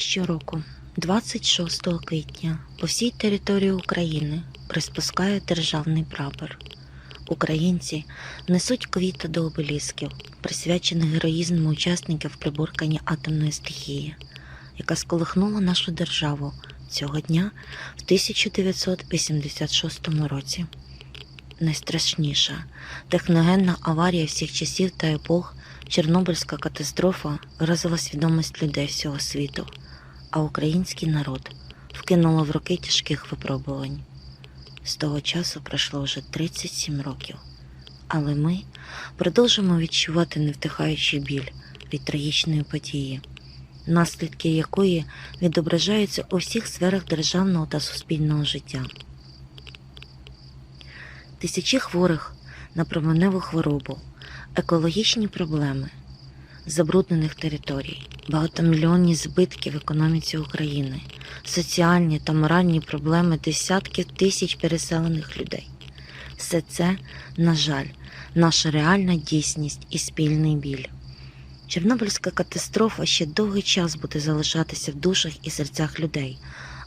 Щороку, 26 квітня, по всій території України приспускають державний прапор. Українці несуть квіти до обелісків, присвячених героїзму учасників приборкання атомної стихії, яка сколихнула нашу державу цього дня в 1986 році. Найстрашніша техногенна аварія всіх часів та епох Чорнобильська катастрофа вразила свідомість людей всього світу, а український народ вкинуло в роки тяжких випробувань. З того часу пройшло вже 37 років, але ми продовжуємо відчувати невтихаючий біль від трагічної події, наслідки якої відображаються у всіх сферах державного та суспільного життя. Тисячі хворих на променеву хворобу, екологічні проблеми, забруднених територій, багатомільйонні збитки в економіці України, соціальні та моральні проблеми десятків тисяч переселених людей. Все це, на жаль, наша реальна дійсність і спільний біль. Чорнобильська катастрофа ще довгий час буде залишатися в душах і серцях людей,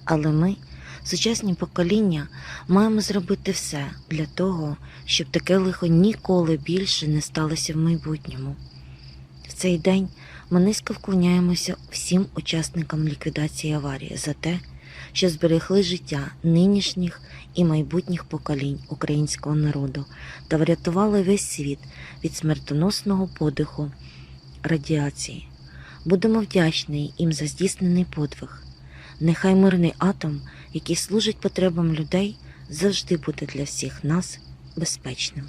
але ми, сучасні покоління, маємо зробити все для того, щоб таке лихо ніколи більше не сталося в майбутньому. В цей день ми низько вклоняємося всім учасникам ліквідації аварії за те, що зберегли життя нинішніх і майбутніх поколінь українського народу та врятували весь світ від смертоносного подиху радіації. Будемо вдячні їм за здійснений подвиг. Нехай мирний атом, який служить потребам людей, завжди буде для всіх нас безпечним.